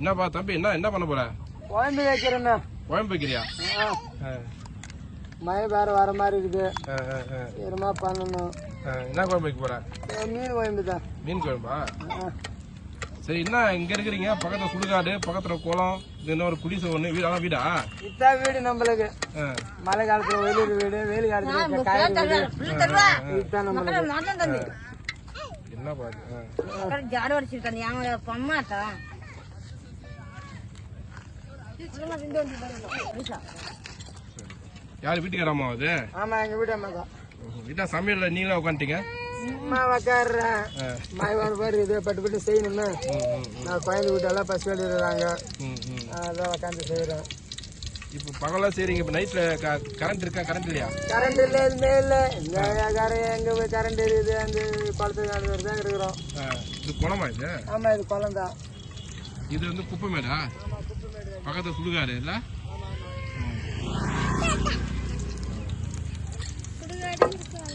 என்னப்பா தம்பி என்ன என்ன பண்ண போற? குழம்பு வைக்கிறேண்ணா குழம்பு வைக்கிறியா ஆ, ஆ, மழை வேற வர மாதிரி ஆ. சீக்கிரமா பண்ணணும். என்ன குழம்பு வைக்க போற மீன் குழம்பு தான். மீன் குழம்பா ஆ, சரி என்ன இங்க இருக்கிறீங்க? பக்கத்துல சுடுகாடு பக்கத்துல குளம் இது என்ன ஒரு குடிசை ஒண்ணு? வீடு வீடா? இதான் வீடு நம்மளுக்கு. ஆ, மழை காலத்துல வெளியூர் வீடு வெயில் காலத்துல என்ன பாரு யார் வீட்டுக்கு அம்மா அது? ஆமா எங்க வீட்டு அம்மா தான். வீட்டா சமையல்ல நீங்களா உட்காந்துட்டீங்க சும்மா உட்காடுறேன் மாய்வான பேர் இது பட்டு பட்டு செய்யணும்னு. நான் குழந்தை வீட்டெல்லாம் பசு எடுக்கிறாங்க அதான் உட்காந்து செய்யறேன் இப்போ பகலாம் செய்றீங்க இப்போ நைட்டில் க கரண்ட் இருக்கா கரண்ட் இல்லையா? கரண்ட் இல்ல எதுவுமே இல்ல. இந்த எங்க போய் கரண்ட் இருக்குது அந்த குளத்துக்கு அந்த தான் இருக்கிறோம். இது குளமா இது? ஆமாம் இது குளம் தான். இது வந்து குப்பை மேடா? பக்கத்துல சுடுகாடு இல்ல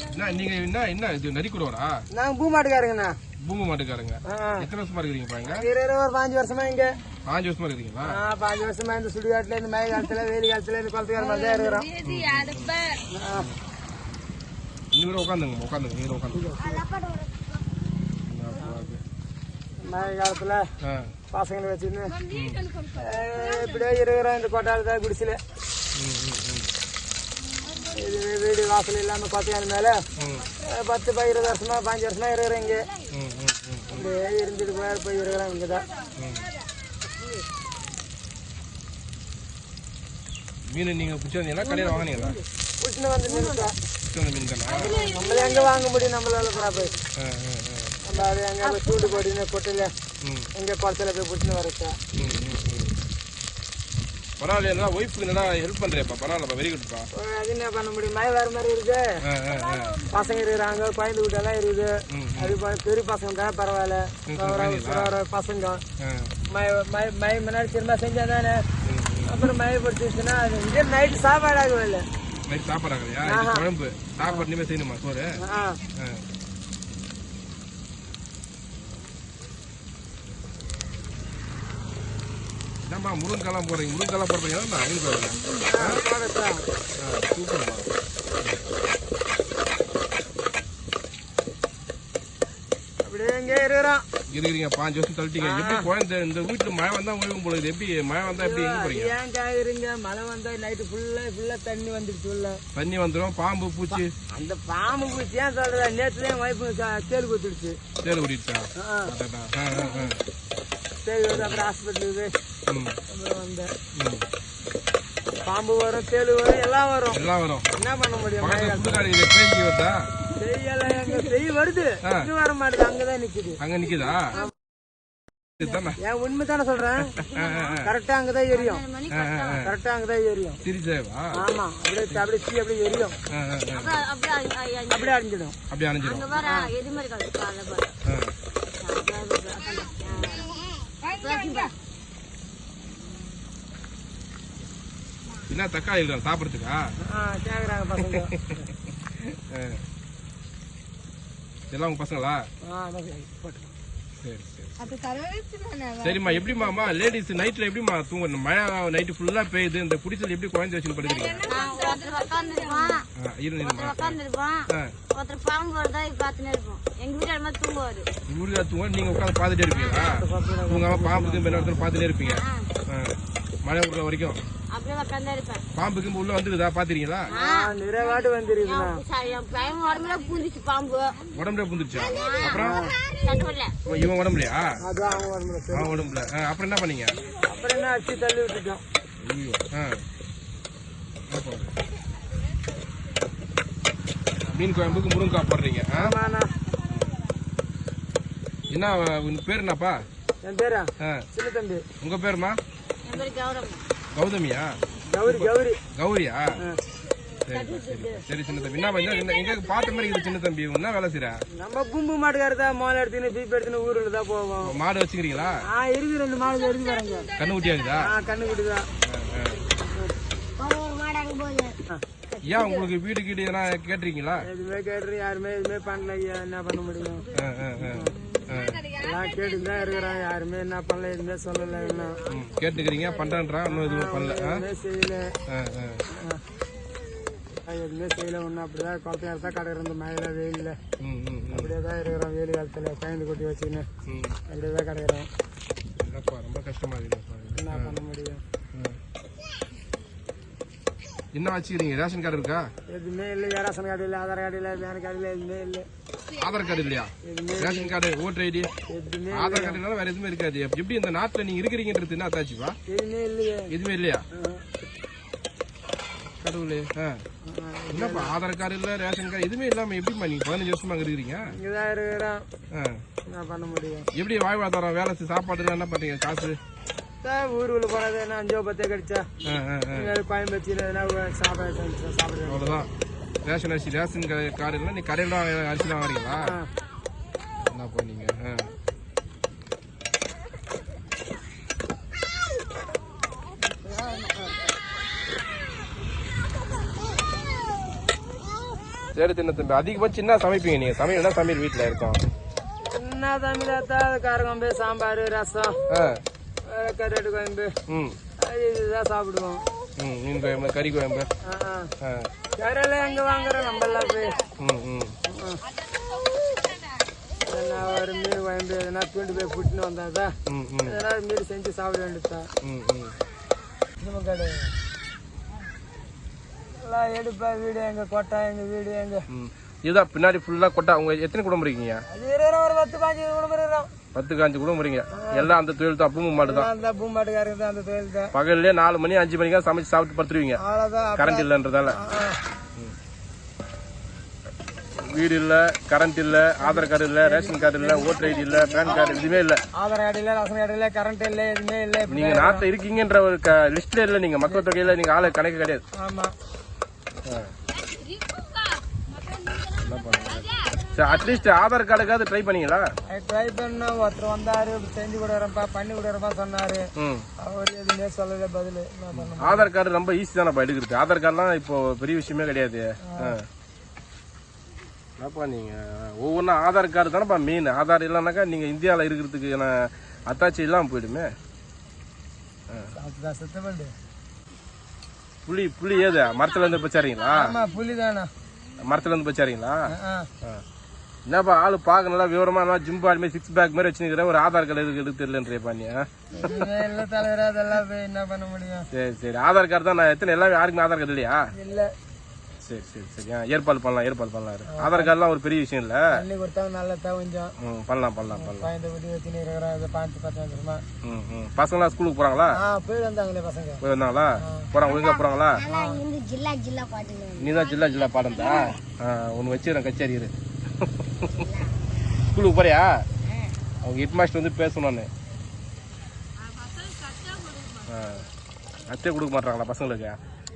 என்ன நீங்க என்ன என்ன இது நரிக்குறவரா நாங்க பூ மாட்டுக்காரங்கண்ணா பூமி மாட்டுக்காரங்க எத்தனை வருஷமா இருக்கிறீங்க பாருங்க இருக்கிற ஒரு பாஞ்சு வருஷமா இங்க பாஞ்சு வருஷமா இருக்கிறீங்களா ஆ, பாஞ்சு வருஷமா இந்த சுடுகாட்டுல இந்த மழை காலத்துல வெயில் காலத்துல இந்த குளத்துக்கார மாதிரி தான் இருக்கிறோம் நீங்க உட்காந்துங்க உட்காந்துங்க நீங்க உட்காந்துங்க மழை காலத்துல பசங்களை வச்சுன்னு. இப்படியே இருக்கிறோம் இந்த ம், ம். இது வீடு வாசல் இல்லாம கொத்தையான மேல பத்து ப- இருபது வருஷமா பாஞ்சு வருஷமா இருக்கிறோம் இங்க. அப்படியே இருந்துட்டு போய் போய் இருக்கிறோம் இங்கதான். ம். மீன் நீங்க பிடிச்சி வந்தீங்களா? கடையில் வாங்கினீங்களா? புடிச்சுன்னு வந்து மீன் தானா நம்மள எங்க வாங்க முடியும்? நம்மளால கூட ம். எங்க குளத்துல போய் புடிச்சுன்னு வரச்சா. ம், ம், ம். பரவாயில்ல நல்லா ஒய்ஃபுக்கு நல்லா ஹெல்ப் பண்றியப்பா? பரவாயில்லப்பா வெரி குட்ப்பா அது என்ன பண்ண முடியும்? மழை வர மாதிரி இருக்கு. பசங்க இருக்கிறாங்க குழந்தை இருக்குது. அது பெரிய பசங்க தான் பரவாயில்ல பசங்க. மழை மழை மழை முன்னாடி திரும்ப செஞ்சா தானே அப்புறம் மழை பிடிச்சிச்சுன்னா அது இதே நைட்டு சாப்பாடு ஆகவே இல்லை நைட் சாப்பிட்றாங்களையா இது குழம்பு. சாப்பாடு இனிமேல் செய்யணுமா? சோறு ஆ ஆ. என்னம்மா முருங்கைக்காலாம் போடுறீங்க? முருங்கைக்காலாம் போடுறீங்க. நான் அழிவு போடுறேன். சூப்பர்மா இருக்கிறீங்க பாஞ்சு வருஷம் தள்ளிட்டீங்க. எப்படி குழந்தை இந்த வீட்டுல மழை வந்தா ஒழுகும் போல எப்படி மழை வந்தா எப்படி எங்க போறீங்க? ஏன் காயிருங்க மழை வந்தா நைட்டு ஃபுல்லா ஃபுல்லா தண்ணி வந்துடுச்சு உள்ள. தண்ணி வந்துடும் பாம்பு பூச்சி. அந்த பாம்பு பூச்சி ஏன் சொல்ற நேற்று தான் வைப்பு தேல் குத்துடுச்சு சேரு. தேல் வந்து அப்புறம் ஹாஸ்பிட்டலுக்கு அப்புறம் வந்தேன். ம். பாம்பு வரும் தேல் வரும் எல்லாம் வரும். எல்லாம் வரும். என்ன பண்ண முடியும்? பேஞ்சி வருதா? செய்யல எங்க செய் வருது. இது வர மாட்டேது அங்கதான் நிக்குது. அங்க நிக்குதா? இதுதானே? ஏன் உண்மை தானே சொல்றேன். கரெக்டா அங்கதான் எரியும். கரெக்டா அங்கதான் எரியும். சிரிச்சேவா ஆமா அப்படியே அப்படியே தீ அப்படியே எரியும். அப்படியே அப்படியே எது மாதிரி கால ஆ. என்ன தக்காளி இருக்கா சாப்பிடறதுக்கா. இதெல்லாம் உங்க பசங்களா? சரி சரி சரிம்மா எப்படிம்மா லேடிஸ் நைட்ல எப்படிம்மா தூங்கணும்? மழை நைட்டு ஃபுல்லா பெய்யுது இந்த குடிசல் எப்படி குழந்தை வச்சுன்னு படுக்கிறீங்க? ஒருத்தர் ஆ ஒருத்தர் பாம்பு வருதா இது பார்த்துனே இருப்போம். எங்க வீட்டு மாதிரி தூங்குவாரு. ஊருக்கா தூங்க நீங்க உட்காந்து பார்த்துட்டே இருப்பீங்களா? தூங்காம பாம்புக்கு மேல இடத்துல பார்த்துட்டே இருப்பீங்க. ஆ. மழை விடுற வரைக்கும். இருப்பேன் பாம்புக்கு உள்ள வந்துருதா? பாத்துறீங்களா நிறைய வாட்டு வந்துருக்குண்ணா பூந்துச்சு பாம்பு. உடம்புல புந்துருச்சா? அப்புறம்? இவன் உடம்புலையா. அவன் உடம்புல. ஆ, அப்புறம் என்ன பண்ணீங்க? அப்புறம் என்ன அடிச்சு தள்ளி விட்டுட்டோம் ஐயோ. மீன் குழம்புக்கு முருங்கைக்காய் போடுறீங்க என்ன உன் பேர் என்னப்பா? என் பேரா? ஆ, சின்ன தம்பி. உங்க பேருமா? என் பேரு கௌரவம் கௌதமியா? கௌரி கௌரி. கௌரியா. சரி சரி சின்ன தம்பி. என்ன பண்ண எங்க பார்த்த மாதிரி இருக்குது சின்ன தம்பி? என்ன வேலை செய்ற? நம்ம கும்பு மாட்டுக்காரர் தான். மோளை எடுத்துன்னு பீப் எடுத்துன்னு ஊருல தான் போவோம். மாடு வச்சுக்கிறீங்களா? ஆ இருக்கு ரெண்டு மாடு எடுத்து வராங்க கண்ணு குட்டியா இருக்குதா ஆ கண்ணு மாடு போகுது ஏன் உங்களுக்கு வீடு கீடு எதனா கேட்டிருக்கீங்களா? எதுவுமே கேட்டுரு யாருமே எதுவுமே பண்ணல என்ன பண்ண முடியும்? ஆ, ஆ, ஆ. ஆ. எல்லாம் கேட்டுட்டு தான் இருக்கிறான் யாருமே என்ன பண்ணல எதுவுமே சொல்லல இன்னும் கேட்டுக்கிறீங்க பண்றேன்றான் இன்னும் எதுவும் பண்ணல. செய்யல. எதுவுமே செய்யல. ஒன்றும் அப்படிதான் குளத்தையும் இடத்தா கிடக்குற இந்த மழையில வெயில்ல. அப்படியே தான் இருக்கிறோம். வெயில் காலத்துல பயந்து கொட்டி வச்சுக்கின்னு ம். அப்படியே தான் கிடக்குறோம் ரொம்ப கஷ்டமா. என்ன பண்ண முடியும்? என்ன வச்சுக்கிறீங்க? ரேஷன் கார்டு இருக்கா? எதுவுமே இல்லை ரேஷன் கார்டு இல்லை ஆதார் கார்டு இல்லை பேன் கார்டு இல்லை எதுவுமே இல்லை. ஆதார் கார்டு இல்லையா? Ration card voter ID. Aadhaar card இல்லாத வேற எதுவுமே இருக்காது. எப்படி- இந்த நாட்டுல நீங்க இருக்கிறீங்கன்றது என்ன ஆத்தாச்சுப்பா எதுவுமே இல்லையே? கடவுளே. என்னப்பா ஆதார் கார்டு இல்ல ரேஷன் கார்டு எதுவுமே இல்லாம எப்படிப்பா நீங்க பதினஞ்சு வருஷமா இருக்கிறீங்க? பண்ண முடியும்? எப்படி வாழ்வாதாரம் வேலை சாப்பாடு என்ன பண்றீங்க? காசு? ஊருக்குள்ள போறது என்ன அஞ்சோ பத்தே கிடைச்சா? எதனா சாப்பாடு செஞ்சு சாப்பிட அவ்வளவுதான். ரேஷன் அரிசி ரேஷன் கா- கார்டு இல்லை நீ கடையில் தான் அரிசி தான் வாங்குறீங்களா. என்ன பண்ணீங்க? ஆ. சரி தின்ன தம்பி அதிகபட்சம் என்ன சமைப்பீங்க நீங்க. சமையல் தான் சமையல் வீட்டுல இருக்கோம்? என்ன தமிழாத்தா காரக்குழம்பு சாம்பார் ரசம் கருவாட்டு குழம்பு. ம். இதுதான் சாப்பிடுவோம். ம் மீன் குழம்பு கறி. ஆ. கரையில எங்க வாங்குறோம் நம்ம எல்லாம் போய். ம் ம். எதனா ஒரு மீன் குழம்பு எதனா தூண்டு போய் புட்டுன்னு வந்தாதான் எதனா மீன் செஞ்சு சாப்பிட வேண்டியதுதான். ம் ம். கடை எல்லாம் எடுப்பா வீடு எங்க கொட்டா எங்க வீடு எங்க? இதுதான் பின்னாடி ஃபுல்லா கொட்டா. உங்க எத்தனை குடும்பம் இருக்கீங்க? அது இருக்கிறோம் ஒரு பத்து பாஞ்சு குடும்பம் இருக்கிறோம். பத்து காஞ்சு குடும்பம் இருக்கீங்க எல்லாம் அந்த தொழில் தான் அப்பவும் மாடு தான். அந்த பூமாட்டுக்காரங்க தான் அந்த தொழில் தான். பகல்லே நாலு மணி அஞ்சு மணிக்கா சமைச்சு சாப்பிட்டு படுத்துருவீங்க. கரண்ட் இல்லைன்றதால. வீடு இல்ல கரண்ட் இல்ல ஆதார் கார்டு இல்ல ரேஷன் கார்டு இல்ல ஓட்டர் ஐடி இல்ல பேன் கார்டு எதுவுமே இல்ல. ஆதார் கார்டு இல்லை ரேஷன் கார்டு இல்லை கரண்ட் இல்லை எதுவுமே இல்லை நீங்க நாட்டுல இருக்கீங்கன்ற ஒரு லிஸ்ட்ல இல்ல நீங்க. மக்கள் தொகையில நீங்க ஆளு கணக்கு கிடையாது. ஆமா. சரி அட்லீஸ்ட் ஆதார் கார்டுக்காவது ட்ரை பண்ணீங்களா? ட்ரை பண்ண ஒருத்தர் வந்தாரு செஞ்சு கொடுறப்பா பண்ணி கொடுறப்பா சொன்னாரு. ம். அவர் எதுவுமே சொல்லல பதில். ஆதார் கார்டு ரொம்ப ஈஸி தானப்பா எடுக்கிறது? ஆதார் கார்டுலாம் இப்போ பெரிய விஷயமே கிடையாது. என்னப்பா நீங்க? ஒவ்வொன்றும் ஆதார் கார்டு தானப்பா மெயின் ஆதார் இல்லைனாக்கா நீங்க இந்தியாவில் இருக்கிறதுக்கு அத்தாச்சி இல்லாமல் போயிடுமே. புளி புளி ஏது? மரத்துல இருந்து பச்சாரீங்களா புலி தானா மரத்துல இருந்து பச்சாரீங்களா என்னப்பா ஆளு பார்க்க நல்லா விவரமா நல்லா ஜிம் பாடி மாதிரி சிக்ஸ் பேக் மாதிரி வச்சுருக்கிற ஒரு ஆதார் கார்டு எதுக்கு எடுத்து? எதுவுமே இல்லை தலைவர் அதெல்லாம் போய் என்ன பண்ண முடியும்? சரி சரி. ஆதார் கார்டு தான் நான் எத்தனை எல்லாம் யாருக்குமே ஆதார் கார்டு இல்லையா? இல்லை. சரி சரி சரி. ஆ, ஏற்பாடு பண்ணலாம் ஏற்பாடு பண்ணலாம். ஆதார் கார்டுலாம் ஒரு பெரிய விஷயம் இல்லை? பண்ணி கொடுத்தாங்க நல்லதா கொஞ்சம் ம் பண்ணலாம் பண்ணலாம் பண்ணலாம். பாய்ந்த குட்டி வச்சுன்னு இருக்கிறோம் இதை பார்த்து பார்த்து வந்துருமா? ம் ம். பசங்களாம் ஸ்கூலுக்கு போகிறாங்களா ஆ போய் வந்தாங்களே பசங்க. போய் வந்தாங்களா? போகிறாங்க ஒழுங்கா போகிறாங்களா இந்த ஜில்லா ஜில்லா பாட்டு நீ தான் ஜில்லா ஜில்லா பாடந்தா ஆ ஒன்று வச்சுக்கிறேன் கச்சேரி ஸ்கூலுக்கு போறியா? அவங்க ஹெட் மாஸ்டர் வந்து பேசணும் நான். அச்சே கொடுக்க மாட்டாங்களா பசங்களுக்கு?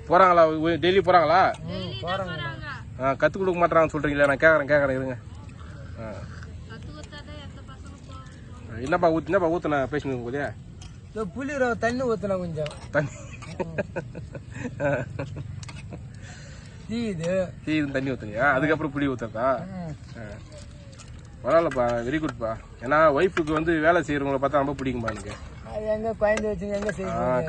போகிறாங்களா டெய்லி போகிறாங்களா ஆ கற்றுக் கொடுக்க மாட்டாங்கன்னு சொல்கிறீங்களா நான் கேட்குறேன் கேட்குறேன் இருங்க. ஆ. என்னப்பா ஊத்து என்னப்பா ஊற்றுன பேசினு போதே புளி ரவை தண்ணி ஊற்றினா கொஞ்சம். தண்ணி. டீ இது. தண்ணி ஊற்றுனியா அதுக்கப்புறம் புளி ஊற்றுறதா. பரவாயில்லப்பா வெரி குட்ப்பா ஏன்னா ஒய்ஃபுக்கு வந்து வேலை செய்கிறவங்கள பார்த்தா ரொம்ப பிடிக்கும்பா எனக்கு.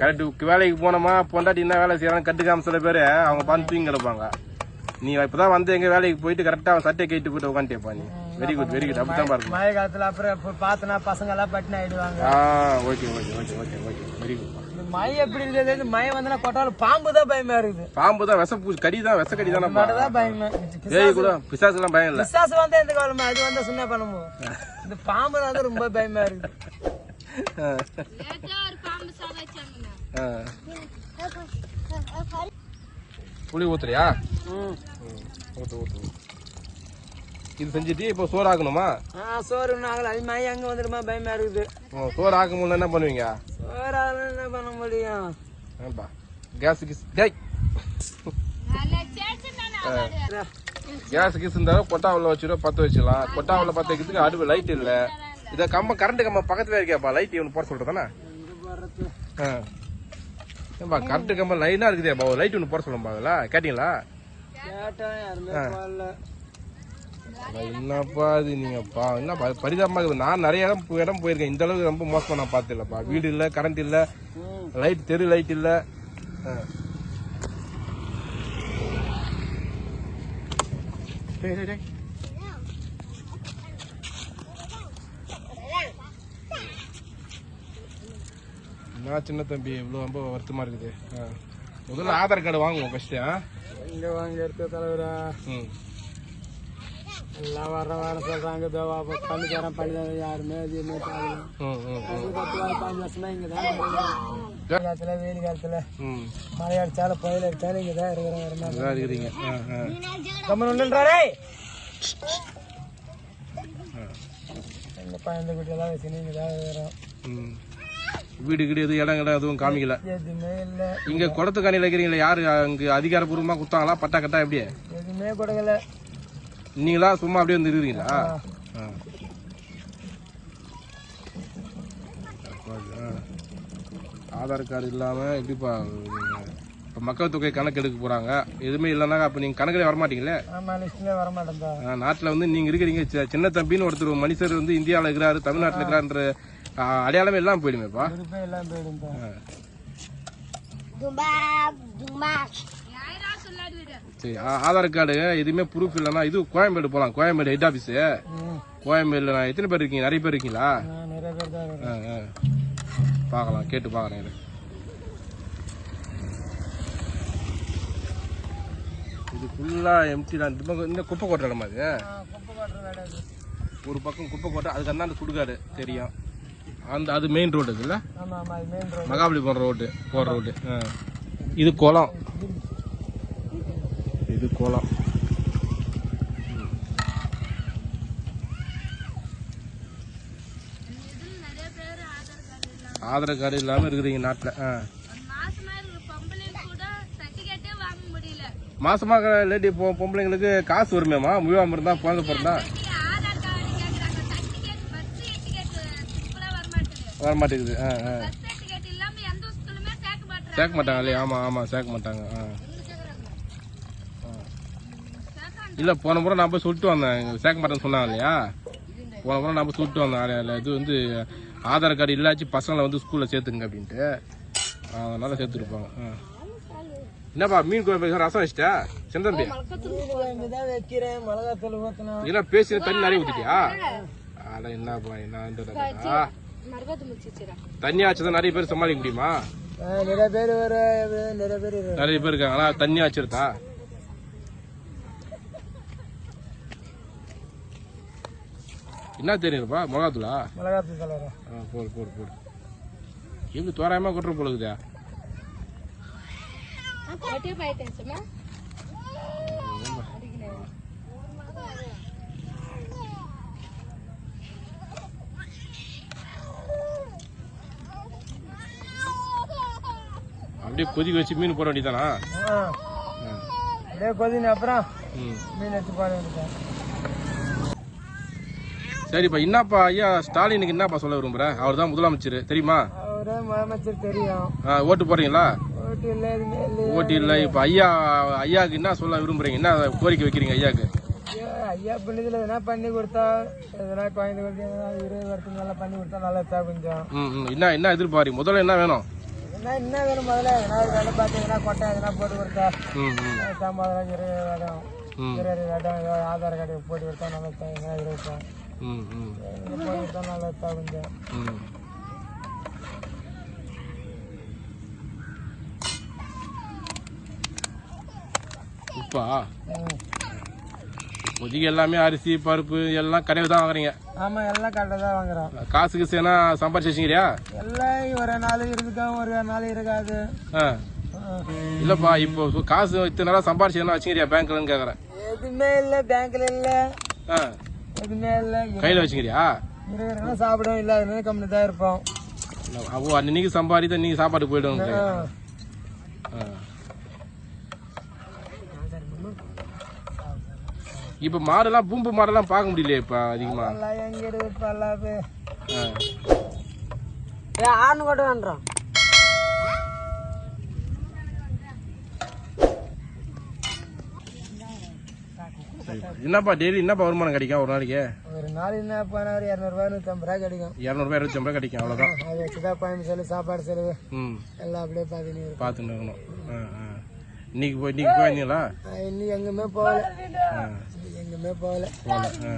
கரெக்ட். வேலைக்கு போனோமா பொண்டாட்டி என்ன வேலை செய்யறாங்க கட்டுக்காம சில பேர் அவங்க பார்த்து தூங்கி கிடப்பாங்க. நீ இப்பதான் வந்து எங்க வேலைக்கு போயிட்டு கரெக்டா அவன் சட்டை கேட்டு போயிட்டு உட்காந்துட்டேப்பா நீ. வெரி குட் வெரி குட் அப்படித்தான் பாருங்க. மழை காலத்துல அப்புறம் பார்த்தனா பசங்க எல்லாம் பட்டினி ஆயிடுவாங்க. ஆ okay okay okay okay okay very good மழை எப்படி இருக்குது இந்த மழை வந்தனா கொட்டாலும் பாம்பு தான் பயமா இருக்குது. பாம்பு தான் விச பூ கடி தான் விச கடி மட்டும் தான் பயமா. ஏய் கூட பிசாசுலாம் பயம் இல்ல. விசாசு வந்தா எந்த காலமா அது வந்தா சுண்ணா பண்ணுமோ இந்த பாம்பு தான் ரொம்ப பயமா இருக்குது. ஒரு பாம்பு சாதாச்சாங்க ஆ. புளி ஊத்துறியா? ஊத்து ஊத்து. இது செஞ்சுட்டு இப்போ சோறு ஆக்கணுமா ஆ சோறு ஒன்றும் ஆகல அது அங்கே வந்துடுமா பயமா இருக்குது. ஓ, சோறு ஆக்க முடியல என்ன பண்ணுவீங்க? சோறு ஆகல என்ன பண்ண முடியும்? ஏன்பா கேஸ் கிஸ் டேய். கேஸ் கிஸ் இருந்தாலும் கொட்டாவில் வச்சிடும் பற்ற வச்சிடலாம் கொட்டாவில் பற்ற வைக்கிறதுக்கு அடுப்பு லைட் இல்லை. இதை கம்ப கரண்ட் கம்ப பக்கத்துல இருக்கேப்பா. லைட் இவனு போட சொல்றதானே ஆ. ஏன்பா கரண்ட் கம்ப லைனா இருக்குதேப்பா. ஒரு லைட் ஒன்று போட சொல்லும்பா அதில். கேட்டீங்களா கேட்டேன் யாருமே போடல அட என்னப்பா இது நீங்கப்பா? என்ன ப- பரிதாபமா இருக்குது நான் நிறைய இடம் இடம் போயிருக்கேன். இந்த அளவுக்கு ரொம்ப மோசமா நான் பார்த்ததில்லப்பா வீடு இல்ல கரண்ட் இல்ல லைட் தெரு லைட் இல்ல. என்ன சின்ன தம்பி இவ்வளவு ரொம்ப வருத்தமா இருக்குது. முதல்ல ஆதார் கார்டு வாங்குவோம் ஃபர்ஸ்ட் இங்க வாங்க இருக்க தலைவரா. ம். எல்லாம் வர வர சொல்றாங்க பண்ணி தரேன் பண்ணி தரேன் யாருமே எதுவுமே பத்து வருஷமா இங்க தான் காலத்துல வெயில் காலத்துல மழை அடிச்சாலும் புயல் அடிச்சாலும் இங்க தான் இருக்கிறோம் இருக்கிறீங்க. ஆ கம்மன் ஒன்றுன்றாரே இந்த பையன் குட்டியெல்லாம் வச்சு இங்க தான் இருக்கிறோம். வீடு கீடு எதுவும் இடம் கிடம் எதுவும் காமிக்கல. எதுவுமே இல்லை. இங்க குளத்துக்காணியில் இருக்கிறீங்களா யாரு அங்க அதிகாரப்பூர்வமா குத்தாங்களா பட்டா கட்டா எப்படி? எதுவுமே கொடுக்கல. நீங்களா சும்மா அப்படியே வந்து இருக்கிறீங்களா. ஆதார் கார்டு இல்லாம எப்படிப்பா இப்போ மக்கள் தொகை கணக்கு எடுக்க போறாங்க. எதுவுமே இல்லைன்னா அப்ப நீங்க கணக்கிலே வரமாட்டீங்களே? ஆமா லிஸ்ட்ல வர மாட்டேன்தா ஆ, நாட்டுல வந்து நீங்க இருக்கிறீங்க சின்ன தம்பின்னு ஒருத்தர் மனுஷர் வந்து இந்தியாவில் இருக்கிறாரு தமிழ்நாட்டில் இருக்கிறாருன்ற ஆ, அடையாளமே எல்லாம் போயிடுமேப்பா. எல்லாம் போயிடும். சரி ஆதார் கார்டு எதுவுமே ப்ரூஃப் இல்லைன்னா இது கோயம்பேடு போகலாம் கோயம்பேடு ஹெட் ஆஃபீஸு கோயம்பேடுல நான் எத்தனை பேர் இருக்கீங்க? நிறைய பேர் இருக்கீங்களா. பார்க்கலாம் கேட்டு பார்க்குறேன். இது. ஃபுல்லாக எம்டி தான். இந்த பக்கம் இந்த குப்பை கொட்டுற இடமா இது. ஒரு பக்கம் குப்பை கொட்டை அதுக்கு அந்த சுடுகாடு தெரியும். அந்த அது மெயின் ரோடு இருக்குல்ல ஆமா ஆமா இது மெயின் ரோடு மகாபலிபுரம் ரோடு போகிற ரோடு ஆ. இது குளம். இது குளம் ஆதார் கார்டு இல்லாமல் இருக்கிறீங்க நாட்டில். ஆ. மாசமாக லேடி பொ பொம்பளைங்களுக்கு காசு வருமேம்மா? முழுவாம இருந்தா குழந்தை பிறந்தா. ஆதார் கார்டு கேக்குறாங்க சர்டிபிகேட் பர்த் சர்டிபிகேட் சிம்பிளா வர மாட்டேங்குது வர மாட்டேங்குது ஆ ஆ சேர்க்க மாட்டாங்க இல்லையா? ஆமா ஆமா சேர்க்க மாட்டாங்க. ஆ. இல்ல போன முறை நான் போய் சொல்லிட்டு வந்தேன். இங்க சேர்க்க மாட்டேன்னு சொன்னாங்க இல்லையா? போன முறை நான் போய் சொல்லிட்டு வந்தேன். இது வந்து ஆதார் கார்டு இல்லாச்சு பசங்களை வந்து ஸ்கூல்ல சேர்த்துங்க அப்படின்ட்டு. அதனால சேர்த்துருப்பாங்க ஆ. என்னப்பா மீன் குழம்பு ரசம் வச்சிட்டா? செந்தம்பி என்ன பேசி தண்ணி நிறைய ஊத்திட்டியா? அட என்னப்பா என்ன தண்ணி ஆச்சுதான் நிறைய பேர் சமாளிக்க முடியுமா? நிறைய பேர் நிறைய பேர் இரு- நிறைய பேர் இருக்காங்களா தண்ணி ஆச்சிருதா என்ன தெரியுதுப்பா? மிளகாத்தூளா? மிளகாத்தூள் கலர் ஆ போடு போடு போடு. எப்படி தோராயமா கொட்டுற போலுக்குதா அப்படியே கொதிக்க வச்சு மீன் போட வேண்டியதானா அப்படியே கொதின அப்புறம் மீன் எடுத்து போட வேண்டியதான் சரிப்பா என்னப்பா ஐயா ஸ்டாலினுக்கு என்னப்பா சொல்ல விரும்புற? அவர் தான் முதலமைச்சர் தெரியுமா? அவரே முதலமைச்சர் தெரியும். ஆ, ஓட்டு போடுறீங்களா? ஓட்டு இல்லை எதுவுமே இல்லை ஓட்டு இல்லை இப்போ ஐயா ஐயாவுக்கு என்ன சொல்ல விரும்புறீங்க? என்ன கோரிக்கை வைக்கிறீங்க ஐயாக்கு? ஐயா, ஐயா பண்ணதில் எதனா பண்ணி கொடுத்தா எதனா குழந்தை கொடுத்து எதனா இருபது வருஷத்துக்கு நல்லா பண்ணி கொடுத்தா நல்லா இருக்கா கொஞ்சம்? ம் ம். என்ன என்ன எதிர்பார்க்கு முதல்ல என்ன வேணும்? என்ன என்ன வேணும் முதல்ல? எதனா ஒரு வேலை பார்த்து எதனா கொட்டை எதனா போட்டு கொடுத்தா ம் ம். சம்பாதம் இருபது இடம் ம். இருபது ஏதோ ஆதார் கார்டு போட்டு கொடுத்தா நல்லா இருக்கா எதனா கொஞ்சம் ம். இப்போதைக்கு எல்லாமே அரிசி பருப்பு எல்லாம் கடையில் தான் வாங்குறீங்க. ஆமா எல்லாம் கரெக்டாக தான் வாங்குறோம். காசுக்கு சேனா சம்பாரிச்சு வச்சுக்கிறியா? எல்லாம் ஒரு நாள் இருக்கும் ஒரு நாள் இருக்காது. ஆ. இல்லப்பா இப்போ காசு இத்தனை நாளாக சம்பாரிச்சு என்ன வச்சுக்கிறியா பேங்க்லன்னு கேட்குறேன் எதுவுமே இல்லை பேங்க்ல இல்லை. ஆ. எதுவுமே இல்லை கையில் வச்சுக்கிறியா? இருக்கிறவங்க சாப்பிடுவோம் இல்லாத கம்மி தான் இருப்போம். அப்போ அன்னைக்கு சம்பாதித்த நீங்க சாப்பாடு போயிடும். இப்ப மாடெல்லாம் பூம்பு மாடெல்லாம் பார்க்க முடியலையே இப்ப அதிகமா? எல்லாம் எங்க இப்ப எல்லாம். ஆண் கூட வேண்டாம் என்னப்பா டெய்லி என்னப்பா வருமானம் கிடைக்கும் ஒரு நாளைக்கு? ஒரு நாள் என்ன போனா ஒரு இரநூறுபா நூற்றம்பது ரூபா கிடைக்கும். இரநூறுபா இருபத்தி ரூபாய் கிடைக்கும் அவ்வளோதான் அதை வச்சுதான் குழம்பு செலவு சாப்பாடு செலவு. ம். எல்லாம் அப்படியே பார்த்துன்னு பார்த்துட்டு இருக்கணும். ஆ ஆ. இன்னைக்கு போய் இன்னைக்கு போயிருந்தீங்களா? இன்னும் எங்குமே போகல. எங்குமே போகல. போகல ஆ.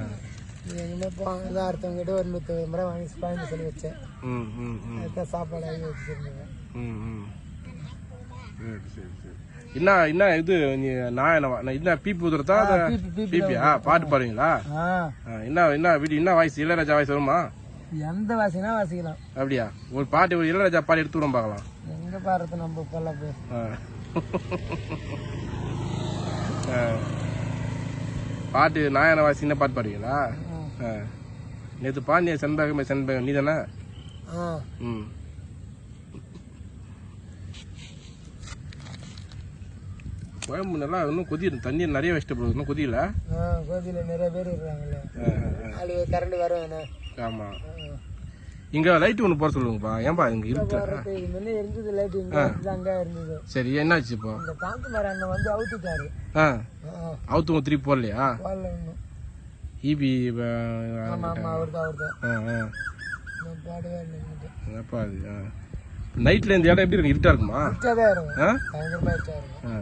இன்னும் எங்குமே போகாத அடுத்தவங்ககிட்ட ஒரு நூற்றம்பது ரூபா வாங்கி குழம்பு செலவு வச்சேன். ம் ம். அதுதான் சாப்பாடு வாங்கி வச்சுருந்தேன். ம் ம். சரி சரி. என்ன என்ன இது நீ நான் என்ன என்ன பீப்பு உதுறதா பீப்பு, பீப்பு பீப்பியா பாட்டு பாடுவீங்களா? என்ன என்ன வீடு என்ன வாய்ஸ்? இளையராஜா வாய்ஸ் வருமா? எந்த வாசினா வாசிக்கலாம். அப்படியா? ஒரு பாட்டு ஒரு இளையராஜா பாடி எடுத்து விடும் பார்க்கலாம். எங்க பாடுறது நம்ம இப்பெல்லாம் போய். பாட்டு நாயன வாசின்னு பாட்டு பாடுவீங்களா. நேத்து பாண்டிய செண்பகமே செண்பகம். நீ தானே ம். குழம்பு நல்லா இன்னும் கொதிடும் தண்ணி நிறைய வச்சுட்டு போகுது இன்னும் கொதியல. கோதியில் நிறைய பேர் ஆ, நாளைக்கு கரண்ட் வரும் என்ன? ஆ. ஆமா இங்க லைட் ஒன்று போட சொல்லுங்கப்பா. ஏன்பா இங்க இருக்கு? முன்னே இருந்தது லைட் இங்க அங்கே இருந்தது. சரி என்னாச்சு இப்போ? இந்த காந்தி மரம் அண்ணன் வந்து அவுத்துட்டாரு. ஆ. அவுத்துவங்க திருப்பி போடலையா? போடல இன்னும். ஆமா அவர் தான் அவர் தான் ஆ ஆ. பாடவே இல்லை. அப்பா அது நைட்ல இந்த இடம் எப்படி இருக்குமா? இருட்டா தான் இருக்கும். இருக்கும். ஆ.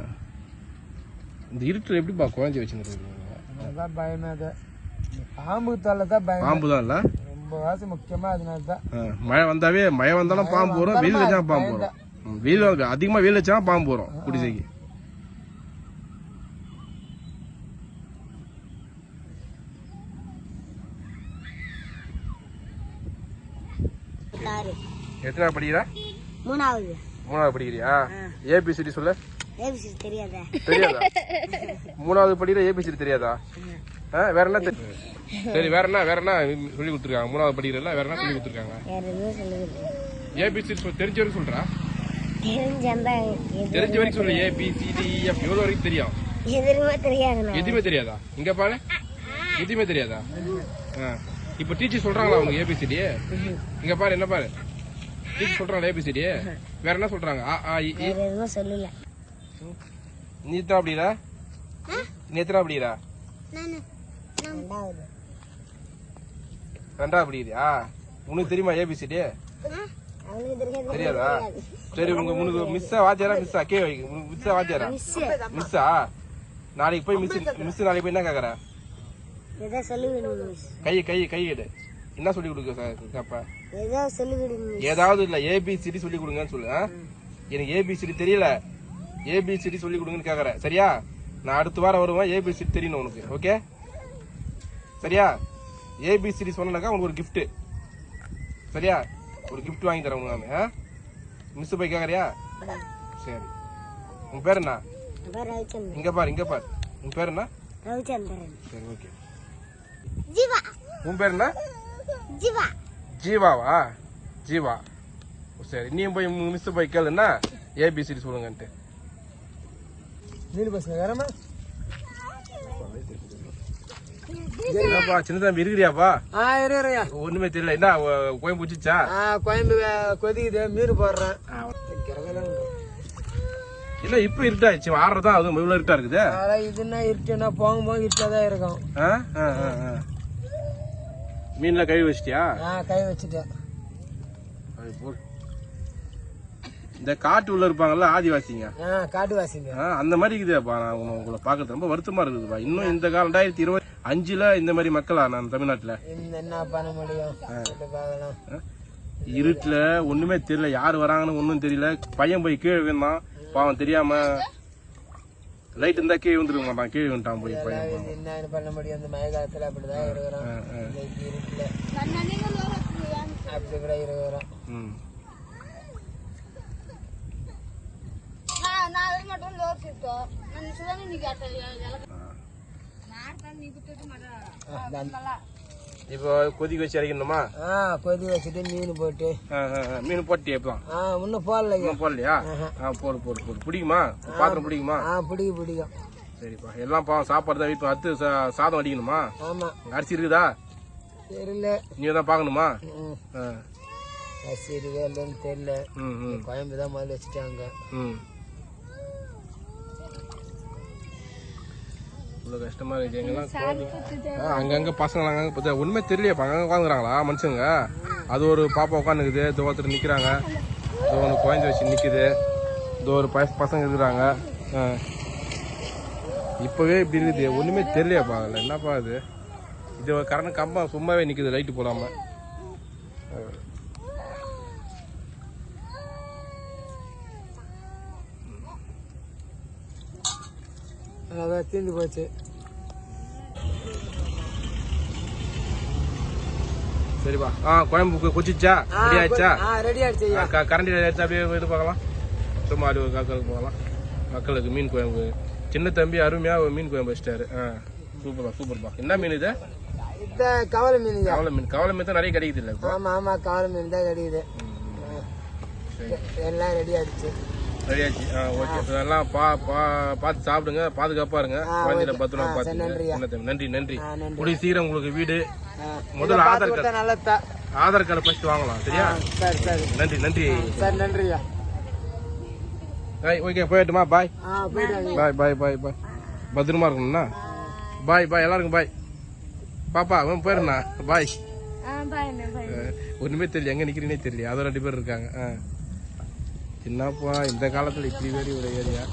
இந்த இருட்டில் எப்படிப்பா குழந்தை வச்சுருக்கீங்க அதான் பயமே அது. பாம்பு தொல்லை தான் பயம். பாம்பு தான் இல்ல ரொம்ப வாசி முக்கியமா அதனால தான் மழை வந்தாவே மழை வந்தாலும் பாம்பு வரும் வெயில் வச்சா பாம்பு வரும். வெயில் வந்து- அதிகமா வெயில் வச்சா பாம்பு வரும் குடிசைக்கு. எத்தனை படிக்கிறா? மூணாவது. மூணாவது படிக்கிறியா? ஏபிசிடி சொல்ல. ஏபிசி தெரியாத? தெரியாதா? மூணாவது படிக்கிற ஏபிசிடி தெரியாதா? வேற என்ன தெரி- சரி வேற என்ன வேற என்ன சொல்லி கொடுத்துருக்காங்க? மூணாவது படிக்கிறல வேற என்ன சொல்லி கொடுத்துருக்காங்க? சொல் தெரிஞ்ச வரைக்கும் சொல்றா? தெரிஞ்சா வரைக்கும் சொல்லு ஏபிசிடி எஃப் எவ்வளவு வரைக்கும் தெரியும்? எதுவுமே எதுவுமே தெரியாதா? இங்க பாரு. எதுவுமே தெரியாதா. இப்ப டீச்சர் சொல்றாங்களா அவங்க ஏபிசிடி இங்க பாரு என்ன பாரு? டீச்சர் சொல்றாங்களா ஏபிசிடி வேற என்ன சொல்றாங்க? சொல்லல. நீ எத்தனை அப்படிடா? நீ எத்தனை அப்படிடா? ரெண்டாவது படிக்கிறியா உனக்கு தெரியுமா ஏபிசிடி தெரியாது? சரி உங்க உனக்கு மிஸ்ஸா வாத்தியாரா மிஸ்ஸா கே மிஸ்ஸா வாத்தியாரா? மிஸ்ஸா நாளைக்கு போய் மிஸ் மிஸ் நாளைக்கு போய் என்ன கேக்குற? கை கை கை எடு. என்ன சொல்லி கொடுக்க சார் அப்ப ஏதாவது இல்ல ஏபிசிடி சொல்லி கொடுங்கன்னு சொல்லு ஆ? எனக்கு ஏபிசிடி தெரியல. ஏபிசிடி சொல்லி கொடுங்கன்னு கேக்குற சரியா? நான் அடுத்த வாரம் வருவேன். ஏபிசிடி தெரியணும் உனக்கு. ஓகே சரியா? ஏபிசிடி சொன்னாக்கா உனக்கு ஒரு gift. சரியா? ஒரு gift வாங்கி தரேன் உனக்கு நான். மிஸ் போய் கேக்குறியா? சரி. உன் பேர் என்ன? இங்க பாரு இங்க பாரு. உன் பேர் என்ன? சரி ஓகே ஜீவா. உன் பேர் என்ன? ஜீவா. ஜீவாவா? ஜீவா. சரி. நீயும் போய் மிஸ் போய் கேளுன்னா ஏபிசிடி சொல்லுங்கன்ட்டு. மீன் பசங்க வேறமா சின்ன தம்பி இருக்கிறியாப்பா ஆ இருயா ஒண்ணுமே தெரியல என்ன கோயம்பு பிடிச்சிச்சா ஆ கோயம்பு கொதிக்குது மீன் போடுறேன் இல்ல இப்ப இருட்டாச்சு ஆடுறதா அது இவ்வளவு இருட்டா இருக்குது இதுன்னா இருட்டுன்னா போங்க போங்க இருட்டில் தான் இருக்கும். மீன்ல கழுவி வச்சிட்டியா கை வச்சுட்டேன் அது போடு. இந்த காட்டு உள்ள இருப்பாங்கல்ல ஆதிவாசிங்க. ஆ காட்டுவாசிங்க. அந்த மாதிரி இருக்குதுப்பா. நான் உங்களை- பாக்குறது ரொம்ப வருத்தமா இருக்குதுப்பா. இன்னும் இந்த காலம் ரெண்டாயிரத்தி இருபது அஞ்சுல இந்த மாதிரி மக்களா நான் தமிழ்நாட்டுல? என்ன பண்ண முடியும்? இருட்டுல ஒண்ணுமே தெரியல. யாரு வராங்கன்னு ஒண்ணும் தெரியல. பையன் போய் கீழே விழுந்தான். பாவம் தெரியாம லைட் இருந்தா கீழே வந்துருக்க மாட்டான். கீழே வந்துட்டான் போய் பையன் என்ன பண்ண முடியும்? இந்த மழை காலத்துல அப்படிதான் இருக்கிறோம். இருக்கிறோம் சுதானி நீ கேட்ட நீ குத்துட்டு மாட்டா இப்போ கொதிக்க வச்சு இறக்கணுமா ஆ கொதி வச்சுட்டு மீன் போட்டு. மீன் போட்டியா இப்போ? ஆ இன்னும் போடலைங்க. இன்னும் போடலையா? ஆ போடு போடு போடு. பிடிக்குமா? பாத்திரம் பிடிக்குமா? ஆ பிடிக்கும் பிடிக்கும். சரிப்பா. எல்லாம் பாவம் சாப்பாடு தான் வீட்டு அத்து சா- சாதம் அடிக்கணுமா ஆமா. அரிசி இருக்குதா? தெரியல. நீ தான் பார்க்கணுமா? ஆ. அரிசி இருக்கா இல்லைன்னு தெரியல. ம் ம். கோயம்பு தான் முதல்ல வச்சுட்டாங்க. ம். இவ்வளோ கஷ்டமா இருக்கு. எங்கெல்லாம் அங்கங்க பசங்க அங்கங்க பார்த்தா ஒண்ணுமே தெரியலையாப்பா அங்கங்க உட்காந்துக்கிறாங்களா மனுஷங்க? அது ஒரு பாப்பா உட்காந்துக்குது இதோ ஒருத்தர் நிக்கிறாங்க. இதோ ஒன்று குழந்தை வச்சு நிக்குது. இதோ ஒரு பச- பசங்க இருக்கிறாங்க. இப்பவே இப்படி இருக்குது. ஒண்ணுமே தெரியலையாப்பா அதில் என்னப்பா இது? இது கரண்ட் கம்பம் சும்மாவே நிக்குது லைட்டு போடாம. அதான் தீர்ந்து போச்சு. சரிப்பா. ஆ குழம்பு கொச்சிச்சா? ரெடி ஆயிடுச்சா? ரெடி ஆயிடுச்சு கரண்டி ஆயிடுச்சா அப்படியே இது பார்க்கலாம். சும்மா அது காக்களுக்கு போகலாம். மக்களுக்கு மீன் குழம்பு. சின்ன தம்பி அருமையா ஒரு மீன் குழம்பு வச்சிட்டாரு. ஆ சூப்பர்ப்பா சூப்பர்ப்பா. என்ன மீன் இது? இந்த கவலை மீன் கவலை மீன். கவலை மீன் தான் நிறைய கிடைக்குது இல்லை இப்போ? ஆமா ஆமா கவலை மீன் தான் கிடைக்குது. எல்லாம் ரெடி ஆயிடுச்சு. ரெடியாச்சு ஆ ஓகே. எல்லாம் பா பா பார்த்து சாப்பிடுங்க. பாதுகாப்பா இருங்க குழந்தையில பத்திரமா ஆ, தம்பி நன்றி நன்றி. ஆ, நன்றி. கூடிய சீக்கிரம் உங்களுக்கு வீடு. ஆ, முதல்ல பார்த்து Aadhaar card. Aadhaar card first வாங்கலாம் சரியா? சரி சரி. நன்றி நன்றி. சரி நன்றியா? ஓகே போயிட்டுமா பாய். ஆ பாய் பாய் பாய் பாய். பத்திரமா இருக்கணும்னா? பாய் பாய் எல்லாருக்கும் பாய். பாப்பா அவன் போயிருண்ணா பாய். ஒண்ணுமே தெரியல. எங்க நிக்கிறீனே தெரியல. அதோ ரெண்டு பேர் இருக்காங்க. அஹ். என்னப்பா இந்த காலத்துல இப்படி வேறு ஒரு ஏரியா